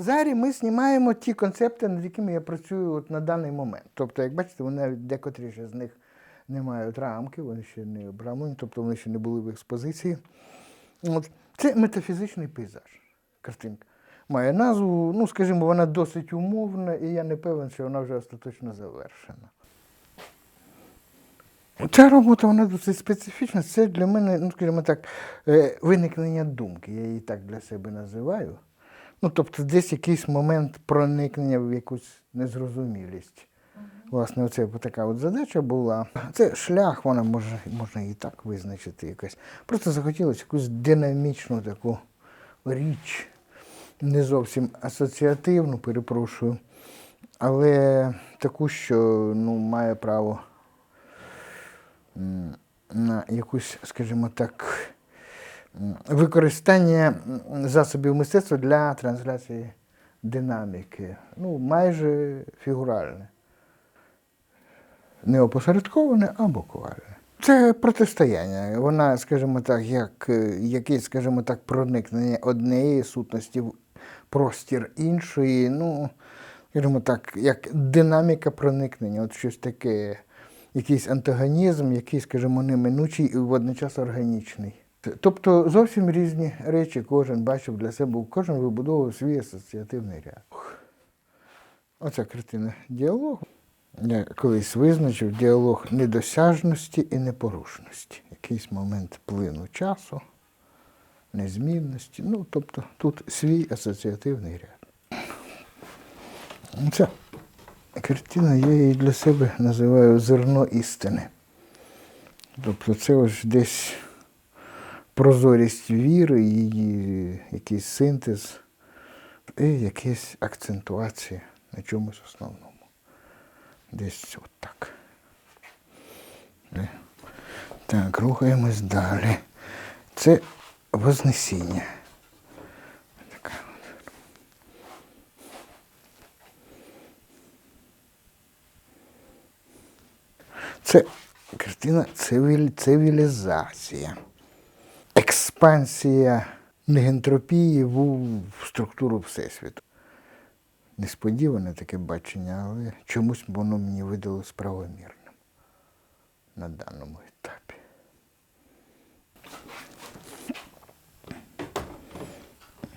Зарі ми знімаємо ті концепти, над якими я працюю от на даний момент. Тобто, як бачите, вони декотрі ще з них не мають рамки, вони ще не обрамлені, тобто вони ще не були в експозиції. От. Це метафізичний пейзаж. Картинка. Має назву, ну, скажімо, вона досить умовна, і я не певен, що вона вже остаточно завершена. Ця робота вона досить специфічна. Це для мене, ну, скажімо так, е, виникнення думки. Я її так для себе називаю. Ну, тобто, десь якийсь момент проникнення в якусь незрозумілість. Власне, оце така от задача була. Це шлях, вона може, можна і так визначити якось. Просто захотілося якусь динамічну таку річ, не зовсім асоціативну, перепрошую, але таку, що ну, має право на якусь, скажімо так, використання засобів мистецтва для трансляції динаміки. Ну, майже фігуральне. Не опосередковане, а буквальне. Це протистояння. Вона, скажімо так, як е, якесь, скажімо так, проникнення однієї сутності в простір іншої. Ну, скажімо так, як динаміка проникнення, от щось таке, якийсь антагонізм, який, скажімо, неминучий і водночас органічний. Тобто зовсім різні речі кожен бачив для себе, кожен вибудовував свій асоціативний ряд. Оця картина діалогу. Я колись визначив діалог недосяжності і непорушності. Якийсь момент плину часу, незмінності. Ну, тобто тут свій асоціативний ряд. Ця картина, я її для себе називаю зерно істини. Тобто це ось десь прозорість віри, її якийсь синтез і якась акцентуація на чомусь основному. Десь от так. Так, рухаємось далі. Це Вознесіння. Це картина цивіль, цивілізація. Експансія негентропії в, структуру Всесвіту. Несподіване таке бачення, але чомусь воно мені видалось правомірним на даному етапі.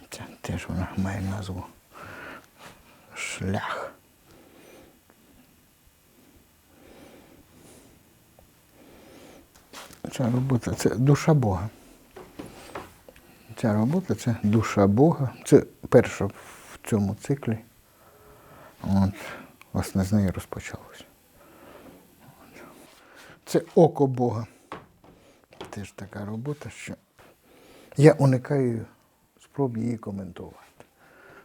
Це теж вона має назву шлях. Ця робота це душа Бога. Ця робота це душа Бога. Це перша в цьому циклі. От, власне, з неї розпочалося. Це око Бога. Теж така робота, що я уникаю спроб її коментувати.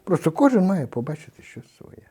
Просто кожен має побачити щось своє.